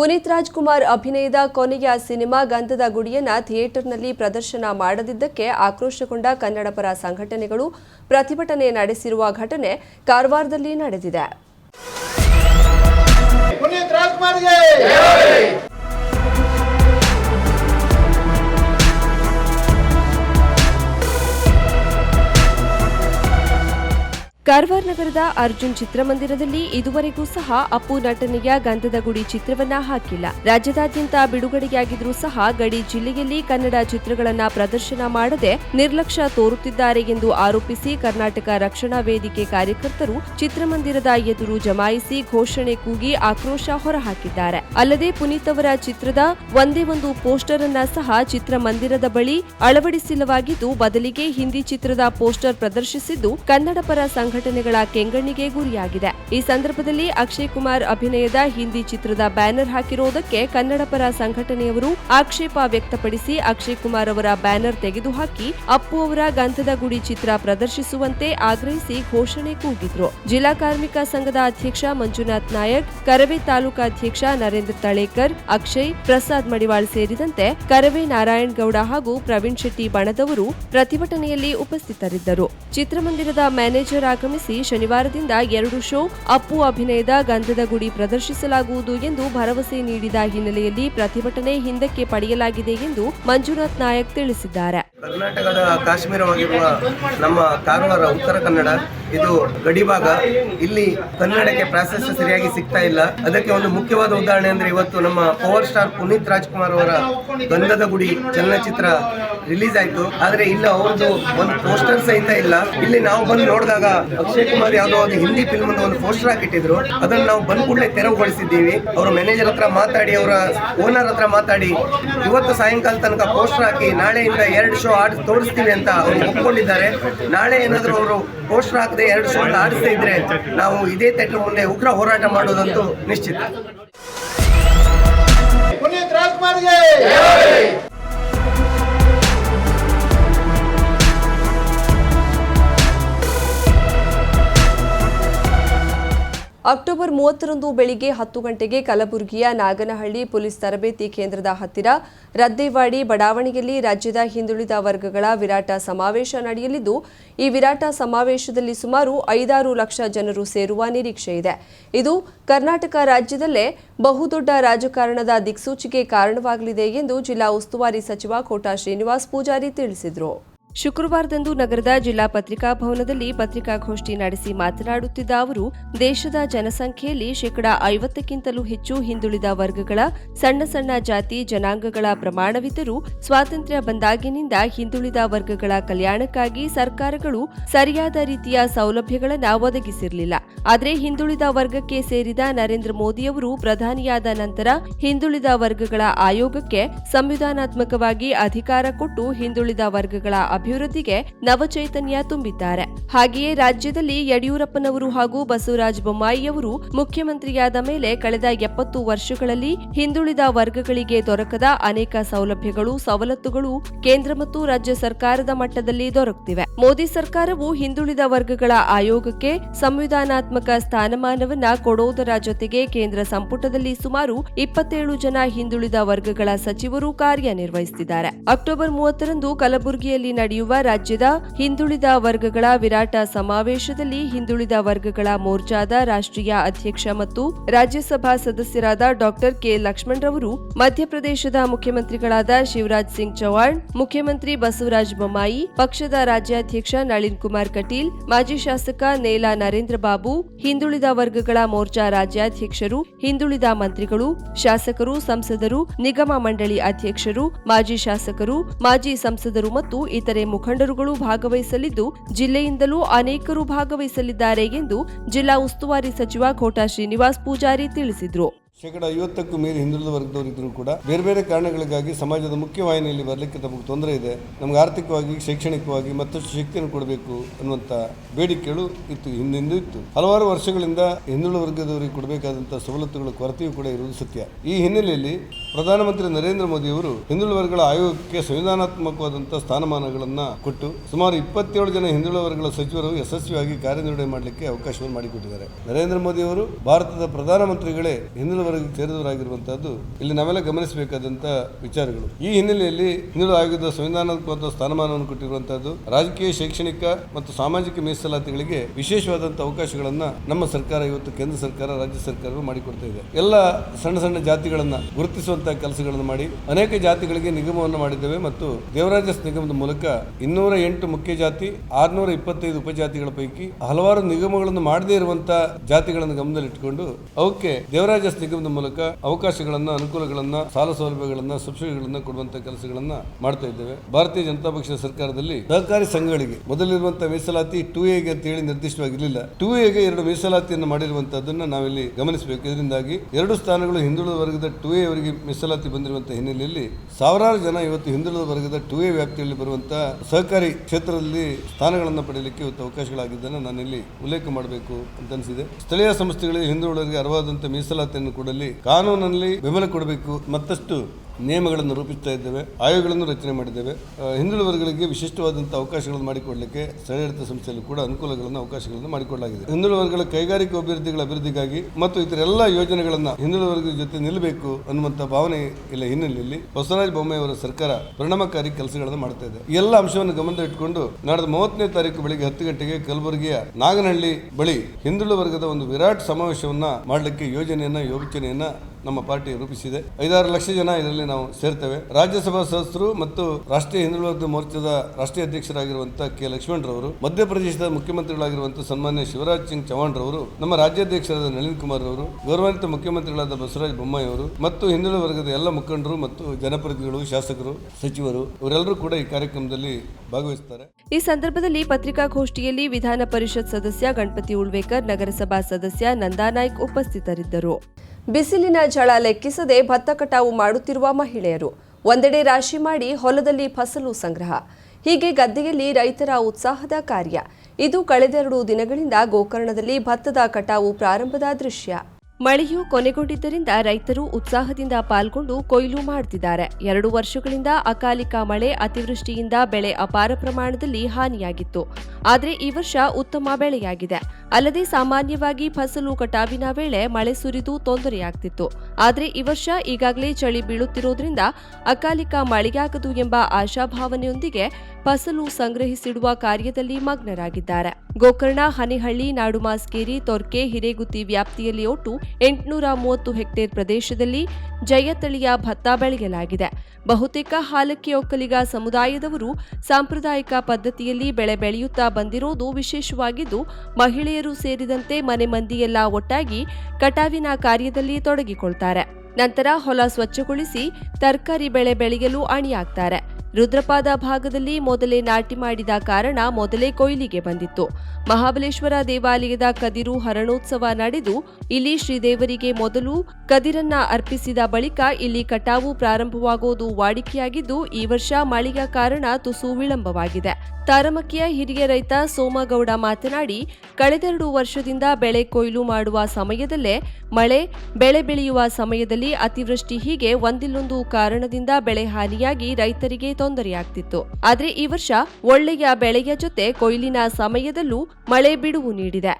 ಪುನೀತ್ ರಾಜ್ಕುಮಾರ್ ಅಭಿನಯದ ಕೊನೆಯ ಸಿನಿಮಾ ಗಂಧದ ಗುಡಿಯನ್ನ ಥಿಯೇಟರ್ನಲ್ಲಿ ಪ್ರದರ್ಶನ ಮಾಡದಿದ್ದಕ್ಕೆ ಆಕ್ರೋಶಗೊಂಡ ಕನ್ನಡ ಪರ ಸಂಘಟನೆಗಳು ಪ್ರತಿಭಟನೆ ನಡೆಸಿರುವ ಘಟನೆ ಕಾರವಾರದಲ್ಲಿ ನಡೆದಿದೆ. ಕಾರವಾರ ನಗರದ ಅರ್ಜುನ್ ಚಿತ್ರಮಂದಿರದಲ್ಲಿ ಇದುವರೆಗೂ ಸಹ ಅಪ್ಪು ನಟನೆಯ ಗಂಧದ ಗುಡಿ ಚಿತ್ರವನ್ನ ಹಾಕಿಲ್ಲ. ರಾಜ್ಯದಾದ್ಯಂತ ಬಿಡುಗಡೆಯಾಗಿದ್ರೂ ಸಹ ಗಡಿ ಜಿಲ್ಲೆಯಲ್ಲಿ ಕನ್ನಡ ಚಿತ್ರಗಳನ್ನ ಪ್ರದರ್ಶನ ಮಾಡದೆ ನಿರ್ಲಕ್ಷ್ಯ ತೋರುತ್ತಿದ್ದಾರೆ ಎಂದು ಆರೋಪಿಸಿ ಕರ್ನಾಟಕ ರಕ್ಷಣಾ ವೇದಿಕೆ ಕಾರ್ಯಕರ್ತರು ಚಿತ್ರಮಂದಿರದ ಎದುರು ಜಮಾಯಿಸಿ ಘೋಷಣೆ ಕೂಗಿ ಆಕ್ರೋಶ ಹೊರಹಾಕಿದ್ದಾರೆ. ಅಲ್ಲದೆ ಪುನೀತ್ ಅವರ ಚಿತ್ರದ ಒಂದೇ ಒಂದು ಪೋಸ್ಟರ್ ಅನ್ನ ಸಹ ಚಿತ್ರಮಂದಿರದ ಬಳಿ ಅಳವಡಿಸಿಲ್ಲವಾಗಿದ್ದು, ಬದಲಿಗೆ ಹಿಂದಿ ಚಿತ್ರದ ಪೋಸ್ಟರ್ ಪ್ರದರ್ಶಿಸಿದ್ದು ಕನ್ನಡ ಪರ ಸಂಘಟನೆಗಳ ಕೆಂಗಣ್ಣಿಗೆ ಗುರಿಯಾಗಿದೆ. ಈ ಸಂದರ್ಭದಲ್ಲಿ ಅಕ್ಷಯ್ ಕುಮಾರ್ ಅಭಿನಯದ ಹಿಂದಿ ಚಿತ್ರದ ಬ್ಯಾನರ್ ಹಾಕಿರುವುದಕ್ಕೆ ಕನ್ನಡ ಪರ ಸಂಘಟನೆಯವರು ಆಕ್ಷೇಪ ವ್ಯಕ್ತಪಡಿಸಿ ಅಕ್ಷಯ್ ಕುಮಾರ್ ಅವರ ಬ್ಯಾನರ್ ತೆಗೆದುಹಾಕಿ ಅಪ್ಪು ಅವರ ಗಂಧದ ಗುಡಿ ಚಿತ್ರ ಪ್ರದರ್ಶಿಸುವಂತೆ ಆಗ್ರಹಿಸಿ ಘೋಷಣೆ ಕೂಗಿದ್ರು. ಜಿಲ್ಲಾ ಕಾರ್ಮಿಕ ಸಂಘದ ಅಧ್ಯಕ್ಷ ಮಂಜುನಾಥ್ ನಾಯಕ್, ಕರವೇ ತಾಲೂಕಾಧ್ಯಕ್ಷ ನರೇಂದ್ರ ತಳೇಕರ್, ಅಕ್ಷಯ್, ಪ್ರಸಾದ್ ಮಡಿವಾಳ್ ಸೇರಿದಂತೆ ಕರವೇ ನಾರಾಯಣ್ ಗೌಡ ಹಾಗೂ ಪ್ರವೀಣ್ ಶೆಟ್ಟಿ ಬಣದವರು ಪ್ರತಿಭಟನೆಯಲ್ಲಿ ಉಪಸ್ಥಿತರಿದ್ದರು. ಚಿತ್ರಮಂದಿರದ ಮ್ಯಾನೇಜರ್ ಆಗಮಿಸಿ ಶನಿವಾರದಿಂದ ಎರಡು ಶೋ ಅಪ್ಪು ಅಭಿನಯದ ಗಂಧದ ಗುಡಿ ಪ್ರದರ್ಶಿಸಲಾಗುವುದು ಎಂದು ಭರವಸೆ ನೀಡಿದ ಹಿನ್ನೆಲೆಯಲ್ಲಿ ಪ್ರತಿಭಟನೆ ಹಿಂದಕ್ಕೆ ಪಡೆಯಲಾಗಿದೆ ಎಂದು ಮಂಜುನಾಥ್ ನಾಯಕ್ ತಿಳಿಸಿದ್ದಾರೆ. ಕರ್ನಾಟಕದ ಕಾಶ್ಮೀರವಾಗಿರುವ ನಮ್ಮ ಕಾರವಾರ ಉತ್ತರ ಕನ್ನಡ ಇದು ಗಡಿಭಾಗ. ಇಲ್ಲಿ ಕನ್ನಡಕ್ಕೆ ಪ್ರಾಶಸ್ತ್ಯ ಸರಿಯಾಗಿ ಸಿಗ್ತಾ ಇಲ್ಲ. ಅದಕ್ಕೆ ಒಂದು ಮುಖ್ಯವಾದ ಉದಾಹರಣೆ ಅಂದ್ರೆ ಇವತ್ತು ನಮ್ಮ ಪವರ್ ಸ್ಟಾರ್ ಪುನೀತ್ ರಾಜ್ಕುಮಾರ್ ಅವರ ಗಂಧದ ಗುಡಿ ಚಲನಚಿತ್ರ ರಿಲೀಸ್ ಆಯ್ತು. ಆದ್ರೆ ಇಲ್ಲ, ಅವ್ರದ್ದು ಒಂದು ಪೋಸ್ಟರ್ ಸಹಿತ ಇಲ್ಲ. ಇಲ್ಲಿ ನಾವು ಬಂದು ನೋಡಿದಾಗ ಅಕ್ಷಯ್ ಕುಮಾರ್ ಯಾವ್ದೋ ಒಂದು ಹಿಂದಿ ಫಿಲ್ಮ್ ಒಂದು ಪೋಸ್ಟರ್ ಹಾಕಿಟ್ಟಿದ್ರು. ಅದನ್ನ ನಾವು ಬಂದ್ ಕೂಡಲೇ ತೆರವುಗೊಳಿಸಿದ್ದೀವಿ. ಅವರ ಮ್ಯಾನೇಜರ್ ಹತ್ರ ಮಾತಾಡಿ, ಅವರ ಓನರ್ ಹತ್ರ ಮಾತಾಡಿ, ಇವತ್ತು ಸಾಯಂಕಾಲ ತನಕ ಪೋಸ್ಟರ್ ಹಾಕಿ, ನಾಳೆಯಿಂದ ಎರಡು ಶೋ ಆಡ್ ತೋರಿಸ್ತೀವಿ ಅಂತ ಅವರು ಒಪ್ಕೊಂಡಿದ್ದಾರೆ. ನಾಳೆ ಏನಾದ್ರೂ ಅವರು ಪೋಸ್ಟರ್ ಹಾಕದೆ ಎರಡು ಶೋ ಆಡಿಸ್ತಾ ಇದ್ರೆ ನಾವು ಇದೇ ತಟ್ಟ ಮುಂದೆ ಉಗ್ರ ಹೋರಾಟ ಮಾಡೋದಂತೂ ನಿಶ್ಚಿತ. ಅಕ್ಟೋಬರ್ ಮೂವತ್ತರಂದು ಬೆಳಿಗ್ಗೆ ಹತ್ತು ಗಂಟೆಗೆ ಕಲಬುರಗಿಯ ನಾಗನಹಳ್ಳಿ ಪೊಲೀಸ್ ತರಬೇತಿ ಕೇಂದ್ರದ ಹತ್ತಿರ ರದ್ದೇವಾಡಿ ಬಡಾವಣೆಯಲ್ಲಿ ರಾಜ್ಯದ ಹಿಂದುಳಿದ ವರ್ಗಗಳ ವಿರಾಟ ಸಮಾವೇಶ ನಡೆಯಲಿದ್ದು, ಈ ವಿರಾಟ ಸಮಾವೇಶದಲ್ಲಿ ಸುಮಾರು ಐದಾರು ಲಕ್ಷ ಜನರು ಸೇರುವ ನಿರೀಕ್ಷೆ ಇದೆ. ಇದು ಕರ್ನಾಟಕ ರಾಜ್ಯದಲ್ಲೇ ಬಹುದೊಡ್ಡ ರಾಜಕಾರಣದ ದಿಕ್ಸೂಚಿಗೆ ಕಾರಣವಾಗಲಿದೆ ಎಂದು ಜಿಲ್ಲಾ ಉಸ್ತುವಾರಿ ಸಚಿವ ಕೋಟಾ ಶ್ರೀನಿವಾಸ್ ಪೂಜಾರಿ ತಿಳಿಸಿದರು. ಶುಕ್ರವಾರದಂದು ನಗರದ ಜಿಲ್ಲಾ ಪತ್ರಿಕಾ ಭವನದಲ್ಲಿ ಪತ್ರಿಕಾಗೋಷ್ಠಿ ನಡೆಸಿ ಮಾತನಾಡುತ್ತಿದ್ದ ಅವರು, ದೇಶದ ಜನಸಂಖ್ಯೆಯಲ್ಲಿ ಶೇಕಡಾ ಐವತ್ತಕ್ಕಿಂತಲೂ ಹೆಚ್ಚು ಹಿಂದುಳಿದ ವರ್ಗಗಳ, ಸಣ್ಣ ಸಣ್ಣ ಜಾತಿ ಜನಾಂಗಗಳ ಪ್ರಮಾಣವಿದ್ದರೂ ಸ್ವಾತಂತ್ರ್ಯ ಬಂದಾಗಿನಿಂದ ಹಿಂದುಳಿದ ವರ್ಗಗಳ ಕಲ್ಯಾಣಕ್ಕಾಗಿ ಸರ್ಕಾರಗಳು ಸರಿಯಾದ ರೀತಿಯ ಸೌಲಭ್ಯಗಳನ್ನು ಒದಗಿಸಿರಲಿಲ್ಲ. ಆದರೆ ಹಿಂದುಳಿದ ವರ್ಗಕ್ಕೆ ಸೇರಿದ ನರೇಂದ್ರ ಮೋದಿಯವರು ಪ್ರಧಾನಿಯಾದ ನಂತರ ಹಿಂದುಳಿದ ವರ್ಗಗಳ ಆಯೋಗಕ್ಕೆ ಸಂವಿಧಾನಾತ್ಮಕವಾಗಿ ಅಧಿಕಾರ ಕೊಟ್ಟು ಹಿಂದುಳಿದ ವರ್ಗಗಳ ಅಭಿವೃದ್ಧಿಗೆ ನವಚೈತನ್ಯ ತುಂಬಿದ್ದಾರೆ. ಹಾಗೆಯೇ ರಾಜ್ಯದಲ್ಲಿ ಯಡಿಯೂರಪ್ಪನವರು ಹಾಗೂ ಬಸವರಾಜ ಬೊಮ್ಮಾಯಿಯವರು ಮುಖ್ಯಮಂತ್ರಿಯಾದ ಮೇಲೆ ಕಳೆದ ಎಪ್ಪತ್ತು ವರ್ಷಗಳಲ್ಲಿ ಹಿಂದುಳಿದ ವರ್ಗಗಳಿಗೆ ದೊರಕದ ಅನೇಕ ಸೌಲಭ್ಯಗಳು, ಸವಲತ್ತುಗಳು ಕೇಂದ್ರ ಮತ್ತು ರಾಜ್ಯ ಸರ್ಕಾರದ ಮಟ್ಟದಲ್ಲಿ ದೊರಕುತ್ತಿವೆ ಮೋದಿ ಸರ್ಕಾರವು ಹಿಂದುಳಿದ ವರ್ಗಗಳ ಆಯೋಗಕ್ಕೆ ಸಂವಿಧಾನಾತ್ಮಕ ಸ್ಥಾನಮಾನವನ್ನ ಕೊಡುವುದರ ಜೊತೆಗೆ ಕೇಂದ್ರ ಸಂಪುಟದಲ್ಲಿ ಸುಮಾರು ಇಪ್ಪತ್ತೇಳು ಜನ ಹಿಂದುಳಿದ ವರ್ಗಗಳ ಸಚಿವರು ಕಾರ್ಯನಿರ್ವಹಿಸುತ್ತಿದ್ದಾರೆ. ಅಕ್ಟೋಬರ್ ಮೂವತ್ತರಂದು ಕಲಬುರಗಿಯಲ್ಲಿ ನಡೆಯುವ ರಾಜ್ಯದ ಹಿಂದುಳಿದ ವರ್ಗಗಳ ವಿರಾಟ ಸಮಾವೇಶದಲ್ಲಿ ಹಿಂದುಳಿದ ವರ್ಗಗಳ ಮೋರ್ಚಾದ ರಾಷ್ಟ್ರೀಯ ಅಧ್ಯಕ್ಷ ಮತ್ತು ರಾಜ್ಯಸಭಾ ಸದಸ್ಯರಾದ ಡಾಕ್ಟರ್ ಕೆ ಲಕ್ಷ್ಮಣ್ ರವರು, ಮಧ್ಯಪ್ರದೇಶದ ಮುಖ್ಯಮಂತ್ರಿಗಳಾದ ಶಿವರಾಜ್ ಸಿಂಗ್ ಚೌಹಾಣ್, ಮುಖ್ಯಮಂತ್ರಿ ಬಸವರಾಜ ಬೊಮ್ಮಾಯಿ, ಪಕ್ಷದ ರಾಜ್ಯಾಧ್ಯಕ್ಷ ನಳಿನ್ ಕುಮಾರ್ ಕಟೀಲ್, ಮಾಜಿ ಶಾಸಕ ನೇಲಾ ನರೇಂದ್ರ ಬಾಬು, ಹಿಂದುಳಿದ ವರ್ಗಗಳ ಮೋರ್ಚಾ ರಾಜ್ಯಾಧ್ಯಕ್ಷರು, ಹಿಂದುಳಿದ ಮಂತ್ರಿಗಳು, ಶಾಸಕರು, ಸಂಸದರು, ನಿಗಮ ಮಂಡಳಿ ಅಧ್ಯಕ್ಷರು, ಮಾಜಿ ಶಾಸಕರು, ಮಾಜಿ ಸಂಸದರು ಮತ್ತು ಇತರೆ ಮುಖಂಡರುಗಳು ಭಾಗವಹಿಸಲಿದ್ದು, ಜಿಲ್ಲೆಯಿಂದಲೂ ಅನೇಕರು ಭಾಗವಹಿಸಲಿದ್ದಾರೆ ಎಂದು ಜಿಲ್ಲಾ ಉಸ್ತುವಾರಿ ಸಚಿವ ಕೋಟಾ ಶ್ರೀನಿವಾಸ್ ಪೂಜಾರಿ ತಿಳಿಸಿದರು. ಶೇಕಡ ಐವತ್ತಕ್ಕೂ ಮೀರಿ ಹಿಂದುಳಿದ ವರ್ಗದವರಿದ್ದರೂ ಕೂಡ ಬೇರೆ ಬೇರೆ ಕಾರಣಗಳಿಗಾಗಿ ಸಮಾಜದ ಮುಖ್ಯವಾಹಿನಿಯಲ್ಲಿ ಬರಲಿಕ್ಕೆ ತಮಗೆ ತೊಂದರೆ ಇದೆ. ನಮಗೆ ಆರ್ಥಿಕವಾಗಿ, ಶೈಕ್ಷಣಿಕವಾಗಿ ಮತ್ತಷ್ಟು ಶಕ್ತಿಯನ್ನು ಕೊಡಬೇಕು ಅನ್ನುವಂಥ ಬೇಡಿಕೆಗಳು ಇತ್ತು, ಹಿಂದಿಂದೂ ಇತ್ತು. ಹಲವಾರು ವರ್ಷಗಳಿಂದ ಹಿಂದುಳಿದ ವರ್ಗದವರಿಗೆ ಕೊಡಬೇಕಾದಂಥ ಸವಲತ್ತುಗಳ, ಕೊರತೆಯೂ ಕೂಡ ಇರುವುದು ಸತ್ಯ. ಈ ಹಿನ್ನೆಲೆಯಲ್ಲಿ ಪ್ರಧಾನಮಂತ್ರಿ ನರೇಂದ್ರ ಮೋದಿಯವರು ಹಿಂದುಳಿದ ವರ್ಗಗಳ ಆಯೋಗಕ್ಕೆ ಸಂವಿಧಾನಾತ್ಮಕವಾದಂಥ ಸ್ಥಾನಮಾನಗಳನ್ನು ಕೊಟ್ಟು ಸುಮಾರು ಇಪ್ಪತ್ತೇಳು ಜನ ಹಿಂದುಳಿದ ವರ್ಗಗಳ ಸಚಿವರು ಯಶಸ್ವಿಯಾಗಿ ಕಾರ್ಯನಿರ್ವಹಣೆ ಮಾಡಲಿಕ್ಕೆ ಅವಕಾಶವನ್ನು ಮಾಡಿಕೊಟ್ಟಿದ್ದಾರೆ. ನರೇಂದ್ರ ಮೋದಿ ಅವರು ಭಾರತದ ಪ್ರಧಾನಮಂತ್ರಿಗಳೇ ಹಿಂದುಳಿದ ವರ್ಗಕ್ಕೆ ಸೇರಿದವರಾಗಿರುವಂತಹದ್ದು ಇಲ್ಲಿ ನಾವೆಲ್ಲ ಗಮನಿಸಬೇಕಾದಂಥ ವಿಚಾರಗಳು. ಈ ಹಿನ್ನೆಲೆಯಲ್ಲಿ ಹಿಂದುಳಿದ ಆಯೋಗದ ಸಂವಿಧಾನಾತ್ಮಕ ಸ್ಥಾನಮಾನವನ್ನು ಕೊಟ್ಟಿರುವಂತಹದ್ದು ರಾಜಕೀಯ, ಶೈಕ್ಷಣಿಕ ಮತ್ತು ಸಾಮಾಜಿಕ ಮೀಸಲಾತಿಗಳಿಗೆ ವಿಶೇಷವಾದಂತಹ ಅವಕಾಶಗಳನ್ನ ನಮ್ಮ ಸರ್ಕಾರ ಇವತ್ತು ಕೇಂದ್ರ ಸರ್ಕಾರ, ರಾಜ್ಯ ಸರ್ಕಾರಗಳು ಮಾಡಿಕೊಡ್ತಾ ಇದೆ. ಎಲ್ಲ ಸಣ್ಣ ಸಣ್ಣ ಜಾತಿಗಳನ್ನ ಗುರುತಿಸುವಂತಹ ಕೆಲಸಗಳನ್ನು ಮಾಡಿ ಅನೇಕ ಜಾತಿಗಳಿಗೆ ನಿಗಮವನ್ನು ಮಾಡಿದ್ದೇವೆ ಮತ್ತು ದೇವರಾಜಸ್ ನಿಗಮದ ಮೂಲಕ ಇನ್ನೂರ ಎಂಟು ಮುಖ್ಯ ಜಾತಿ, ಆರ್ನೂರ ಇಪ್ಪತ್ತೈದು ಉಪಜಾತಿಗಳ ಪೈಕಿ ಹಲವಾರು ನಿಗಮಗಳನ್ನು ಮಾಡದೇ ಇರುವಂತಹ ಜಾತಿಗಳನ್ನು ಗಮನದಲ್ಲಿಟ್ಟುಕೊಂಡು ಅವಕ್ಕೆ ದೇವರಾಜಸ್ ನಿಗಮದ ಮೂಲಕ ಅವಕಾಶಗಳನ್ನ, ಅನುಕೂಲಗಳನ್ನ, ಸಾಲ ಸೌಲಭ್ಯಗಳನ್ನ, ಸಬ್ಸಿಡಿಗಳನ್ನ ಕೊಡುವಂತಹ ಕೆಲಸಗಳನ್ನ ಮಾಡ್ತಾ ಇದ್ದೇವೆ. ಭಾರತೀಯ ಜನತಾ ಪಕ್ಷದ ಸರ್ಕಾರದಲ್ಲಿ ಸಹಕಾರಿ ಸಂಘಗಳಿಗೆ ಮೊದಲಿರುವಂತಹ ಮೀಸಲಾತಿ ಟೂ ಎಗೆ ಅಂತ ಹೇಳಿ ನಿರ್ದಿಷ್ಟವಾಗಿರಲಿಲ್ಲ. ಟೂ ಎಗೆ ಎರಡು ಮೀಸಲಾತಿಯನ್ನು ಮಾಡಿರುವಂತಹದನ್ನ ನಾವಿಲ್ಲಿ ಗಮನಿಸಬೇಕು. ಇದರಿಂದಾಗಿ ಎರಡು ಸ್ಥಾನಗಳು ಹಿಂದುಳಿದ ವರ್ಗದ ಟೂ ಎ ಅವರಿಗೆ ಮೀಸಲಾತಿ ಬಂದಿರುವಂತಹ ಹಿನ್ನೆಲೆಯಲ್ಲಿ ಸಾವಿರಾರು ಜನ ಇವತ್ತು ಹಿಂದುಳಿದ ವರ್ಗದ ಟು ಎ ವ್ಯಾಪ್ತಿಯಲ್ಲಿ ಬರುವಂತಹ ಸಹಕಾರಿ ಕ್ಷೇತ್ರದಲ್ಲಿ ಸ್ಥಾನಗಳನ್ನು ಪಡೆಯಲಿಕ್ಕೆ ಇವತ್ತು ಅವಕಾಶಗಳಾಗಿದ್ದನ್ನು ನಾನಿಲ್ಲಿ ಉಲ್ಲೇಖ ಮಾಡಬೇಕು ಅಂತ ಅನಿಸಿದೆ ಸ್ಥಳೀಯ ಸಂಸ್ಥೆಗಳಿಗೆ ಹಿಂದುಳಿದವರಿಗೆ ಅರ್ಹವಾದಂತಹ ಮೀಸಲಾತಿಯನ್ನು ಕೊಡಲಿ ಕಾನೂನಲ್ಲಿ ಬೆಂಬಲ ಕೊಡಬೇಕು. ಮತ್ತಷ್ಟು ನಿಯಮಗಳನ್ನು ರೂಪಿಸ್ತಾ ಇದ್ದೇವೆ, ಆಯೋಗಗಳನ್ನು ರಚನೆ ಮಾಡಿದ್ದೇವೆ. ಹಿಂದುಳಿದ ವರ್ಗಗಳಿಗೆ ವಿಶಿಷ್ಟವಾದಂಥ ಅವಕಾಶಗಳನ್ನು ಮಾಡಿಕೊಡಲಿಕ್ಕೆ ಸ್ಥಳೀಯ ಸಂಸ್ಥೆಯಲ್ಲೂ ಕೂಡ ಅನುಕೂಲಗಳನ್ನು, ಅವಕಾಶಗಳನ್ನು ಮಾಡಿಕೊಡಲಾಗಿದೆ ಹಿಂದುಳಿದ ವರ್ಗಗಳ ಕೈಗಾರಿಕಾ ಅಭಿವೃದ್ಧಿಗಳ ಅಭಿವೃದ್ಧಿಗಾಗಿ ಮತ್ತು ಇತರ ಎಲ್ಲ ಯೋಜನೆಗಳನ್ನು ಹಿಂದುಳಿದ ವರ್ಗದ ಜೊತೆ ನಿಲ್ಲಬೇಕು ಅನ್ನುವಂಥ ಭಾವನೆ ಇಲ್ಲ ಹಿನ್ನೆಲೆಯಲ್ಲಿ ಬಸವರಾಜ ಬೊಮ್ಮಾಯಿ ಅವರ ಸರ್ಕಾರ ಪರಿಣಾಮಕಾರಿ ಕೆಲಸಗಳನ್ನು ಮಾಡ್ತಾ ಇದೆ. ಎಲ್ಲ ಅಂಶವನ್ನು ಗಮನದಲ್ಲಿಟ್ಟುಕೊಂಡು ನಾಡಿದ ಮೂವತ್ತನೇ ತಾರೀಕು ಬೆಳಿಗ್ಗೆ ಹತ್ತು ಗಂಟೆಗೆ ಕಲಬುರಗಿಯ ನಾಗನಹಳ್ಳಿ ಬಳಿ ಹಿಂದುಳಿದ ವರ್ಗದ ಒಂದು ವಿರಾಟ್ ಸಮಾವೇಶವನ್ನ ಮಾಡಲಿಕ್ಕೆ ಯೋಜನೆಯನ್ನ ಯೋಚನೆಯನ್ನ ನಮ್ಮ ಪಾರ್ಟಿ ರೂಪಿಸಿದೆ. ಐದಾರು ಲಕ್ಷ ಜನ ಇದರಲ್ಲಿ ನಾವು ಸೇರ್ತೇವೆ. ರಾಜ್ಯಸಭಾ ಸದಸ್ಯರು ಮತ್ತು ರಾಷ್ಟ್ರೀಯ ಹಿಂದುಳಿದ ಮೋರ್ಚಾದ ರಾಷ್ಟ್ರೀಯ ಅಧ್ಯಕ್ಷರಾಗಿರುವಂತಹ ಕೆ. ಲಕ್ಷ್ಮಣರವರು, ಮಧ್ಯಪ್ರದೇಶದ ಮುಖ್ಯಮಂತ್ರಿಗಳಾಗಿರುವಂತಹ ಸನ್ಮಾನ್ಯ ಶಿವರಾಜ್ ಸಿಂಗ್ ಚೌಹಾಣ್ ರವರು ನಮ್ಮ ರಾಜ್ಯಾಧ್ಯಕ್ಷರಾದ ನಳಿನ್ ಕುಮಾರ್ ಅವರು ಗೌರವಾನ್ವಿತ ಮುಖ್ಯಮಂತ್ರಿಗಳಾದ ಬಸವರಾಜ್ ಬೊಮ್ಮಾಯಿ ಅವರು ಮತ್ತು ಹಿಂದುಳಿದ ವರ್ಗದ ಎಲ್ಲ ಮುಖಂಡರು ಮತ್ತು ಜನಪ್ರತಿನಿಧಿಗಳು, ಶಾಸಕರು, ಸಚಿವರು ಇವರೆಲ್ಲರೂ ಕೂಡ ಈ ಕಾರ್ಯಕ್ರಮದಲ್ಲಿ ಭಾಗವಹಿಸುತ್ತಾರೆ. ಈ ಸಂದರ್ಭದಲ್ಲಿ ಪತ್ರಿಕಾಗೋಷ್ಠಿಯಲ್ಲಿ ವಿಧಾನ ಪರಿಷತ್ ಸದಸ್ಯ ಗಣಪತಿ ಉಳ್ವೇಕರ್, ನಗರಸಭಾ ಸದಸ್ಯ ನಂದಾನಾಯ್ಕ್ ಉಪಸ್ಥಿತರಿದ್ದರು. ಬಿಸಿಲಿನ ಝಳ ಲೆಕ್ಕಿಸದೆ ಭತ್ತ ಕಟಾವು ಮಾಡುತ್ತಿರುವ ಮಹಿಳೆಯರು. ಒಂದೆಡೆ ರಾಶಿ ಮಾಡಿ ಹೊಲದಲ್ಲಿ ಫಸಲು ಸಂಗ್ರಹ. ಹೀಗೆ ಗದ್ದೆಯಲ್ಲಿ ರೈತರ ಉತ್ಸಾಹದ ಕಾರ್ಯ. ಇದು ಕಳೆದೆರಡು ದಿನಗಳಿಂದ ಗೋಕರ್ಣದಲ್ಲಿ ಭತ್ತದ ಕಟಾವು ಪ್ರಾರಂಭದ ದೃಶ್ಯ. ಮಳೆಯು ಕೊನೆಗೊಂಡಿದ್ದರಿಂದ ರೈತರು ಉತ್ಸಾಹದಿಂದ ಪಾಲ್ಗೊಂಡು ಕೊಯ್ಲು ಮಾಡುತ್ತಿದ್ದಾರೆ ಎರಡು ವರ್ಷಗಳಿಂದ ಅಕಾಲಿಕ ಮಳೆ ಅತಿವೃಷ್ಟಿಯಿಂದ ಬೆಳೆ ಅಪಾರ ಪ್ರಮಾಣದಲ್ಲಿ ಹಾನಿಯಾಗಿತ್ತು. ಆದರೆ ಈ ವರ್ಷ ಉತ್ತಮ ಬೆಳೆಯಾಗಿದೆ. ಅಲ್ಲದೆ ಸಾಮಾನ್ಯವಾಗಿ ಫಸಲು ಕಟಾವಿನ ವೇಳೆ ಮಳೆ ಸುರಿದು ತೊಂದರೆಯಾಗ್ತಿತ್ತು. ಆದರೆ ಈ ವರ್ಷ ಈಗಾಗಲೇ ಚಳಿ ಬೀಳುತ್ತಿರುವುದರಿಂದ ಅಕಾಲಿಕ ಮಳೆಯಾಗದು ಎಂಬ ಆಶಾಭಾವನೆಯೊಂದಿಗೆ ಫಸಲು ಸಂಗ್ರಹಿಸಿಡುವ ಕಾರ್ಯದಲ್ಲಿ ಮಗ್ನರಾಗಿದ್ದಾರೆ. ಗೋಕರ್ಣ, ಹನಿಹಳ್ಳಿ, ನಾಡುಮಾಸ್ಕೇರಿ, ತೊರ್ಕೆ, ಹಿರೇಗುತ್ತಿ ವ್ಯಾಪ್ತಿಯಲ್ಲಿ ಒಟ್ಟು ಎಂಟುನೂರ ಮೂವತ್ತು ಹೆಕ್ಟೇರ್ ಪ್ರದೇಶದಲ್ಲಿ ಜಯತಳಿಯ ಭತ್ತ ಬೆಳೆಯಲಾಗಿದೆ. ಬಹುತೇಕ ಹಾಲಕ್ಕಿ ಒಕ್ಕಲಿಗ ಸಮುದಾಯದವರು ಸಾಂಪ್ರದಾಯಿಕ ಪದ್ಧತಿಯಲ್ಲಿ ಬೆಳೆ ಬೆಳೆಯುತ್ತಾ ಬಂದಿರೋದು ವಿಶೇಷವಾಗಿದ್ದು, ಮಹಿಳೆಯರು ಸೇರಿದಂತೆ ಮನೆ ಮಂದಿಯೆಲ್ಲ ಒಟ್ಟಾಗಿ ಕಟಾವಿನ ಕಾರ್ಯದಲ್ಲಿ ತೊಡಗಿಕೊಳ್ತಾರೆ. ನಂತರ ಹೊಲ ಸ್ವಚ್ಛಗೊಳಿಸಿ ತರಕಾರಿ ಬೆಳೆ ಬೆಳೆಯಲು ಅಣಿಯಾಗ್ತಾರೆ. ರುದ್ರಪಾದ ಭಾಗದಲ್ಲಿ ಮೊದಲೇ ನಾಟಿ ಮಾಡಿದ ಕಾರಣ ಮೊದಲೇ ಕೊಯ್ಲಿಗೆ ಬಂದಿತ್ತು. ಮಹಾಬಲೇಶ್ವರ ದೇವಾಲಯದ ಕದಿರು ಹರಣೋತ್ಸವ ನಡೆದು ಇಲ್ಲಿ ಶ್ರೀದೇವರಿಗೆ ಮೊದಲು ಕದಿರನ್ನ ಅರ್ಪಿಸಿದ ಬಳಿಕ ಇಲ್ಲಿ ಕಟಾವು ಪ್ರಾರಂಭವಾಗುವುದು ವಾಡಿಕೆಯಾಗಿದ್ದು ಈ ವರ್ಷ ಮಳೆಯ ಕಾರಣ ತುಸು ವಿಳಂಬವಾಗಿದೆ. ತಾರಮಕ್ಕಿಯ ಹಿರಿಯ ರೈತ ಸೋಮಗೌಡ ಮಾತನಾಡಿ ಕಳೆದೆರಡು ವರ್ಷದಿಂದ ಬೆಳೆ ಕೊಯ್ಲು ಮಾಡುವ ಸಮಯದಲ್ಲೇ ಮಳೆ, ಬೆಳೆ ಬೆಳೆಯುವ ಸಮಯದಲ್ಲಿ ಅತಿವೃಷ್ಟಿ ಹೀಗೆ ಒಂದಿಲ್ಲೊಂದು ಕಾರಣದಿಂದ ಬೆಳೆ ಹಾನಿಯಾಗಿ ರೈತರಿಗೆ ತೊಂದರೆಯಾಗ್ತಿತ್ತು. ಆದರೆ ಈ ವರ್ಷ ಒಳ್ಳೆಯ ಬೆಳೆಯ ಜೊತೆ ಕೊಯ್ಲಿನ ಸಮಯದಲ್ಲೂ ಮಳೆ ಬಿಡುವು ನೀಡಿದೆ.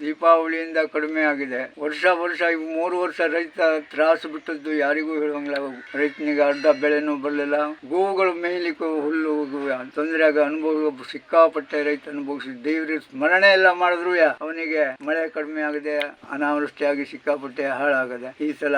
ದೀಪಾವಳಿಯಿಂದ ಕಡಿಮೆ ಆಗಿದೆ. ವರ್ಷ ವರ್ಷ ಮೂರು ವರ್ಷ ರೈತ ತ್ರಾಸು ಬಿಟ್ಟದ್ದು ಯಾರಿಗೂ ಹೇಳುವಂಗಿಲ್ಲ ರೈತನಿಗೆ ಅರ್ಧ ಬೆಳೆನೂ ಬರಲಿಲ್ಲ. ಗೋವುಗಳು ಮೇಯ್ಲಿಕ್ಕೆ ಹುಲ್ಲು ತೊಂದರೆ ಆಗ ಅನುಭವ ಸಿಕ್ಕಾಪಟ್ಟೆ ರೈತ ಅನುಭವಿಸಿ ದೇವ್ರ ಸ್ಮರಣೆ ಎಲ್ಲ ಮಾಡಿದ್ರು ಅವನಿಗೆ ಮಳೆ ಕಡಿಮೆ ಆಗದೆ, ಅನಾವೃಷ್ಟಿಯಾಗಿ ಸಿಕ್ಕಾಪಟ್ಟೆ ಹಾಳಾಗದೆ. ಈ ಸಲ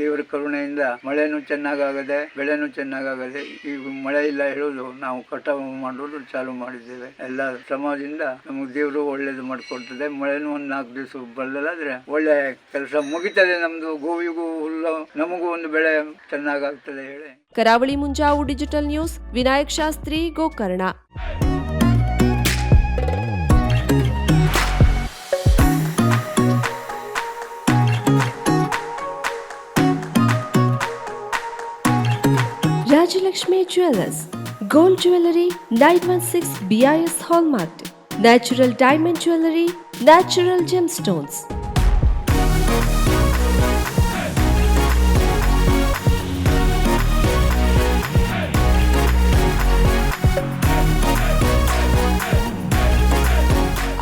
ದೇವರ ಕರುಣೆಯಿಂದ ಮಳೆನೂ ಚೆನ್ನಾಗಾಗದೆ, ಬೆಳೆನೂ ಚೆನ್ನಾಗಾಗದೆ ಈಗ ಮಳೆ ಇಲ್ಲ ಹೇಳೋದು ನಾವು ಕಟಾವು ಮಾಡೋದು ಚಾಲು ಮಾಡಿದ್ದೇವೆ. ಎಲ್ಲ ಸಮಾಜದಿಂದ ನಮಗೆ ದೇವರು ಒಳ್ಳೇದು ಮಾಡಿಕೊಡ್ತದೆ. ಮಳೆನೂ ಒಂದು ನಾಲ್ಕು ದಿವಸ ಬರಲಾದ್ರೆ ಒಳ್ಳೆ ಕೆಲಸ ಮುಗಿತದೆ ನಮ್ದು. ಗೋವಿಗೂ ಹುಲ್ಲು, ನಮಗೂ ಒಂದು ಬೆಳೆ ಚೆನ್ನಾಗಾಗ್ತದೆ ಹೇಳಿ. Karavali Munjavu digital news, Vinayak Shastri, Gokarna. Rajalakshmi Jewelers Gold Jewelry 916 BIS Hallmarked Natural Diamond Jewelry Natural Gemstones.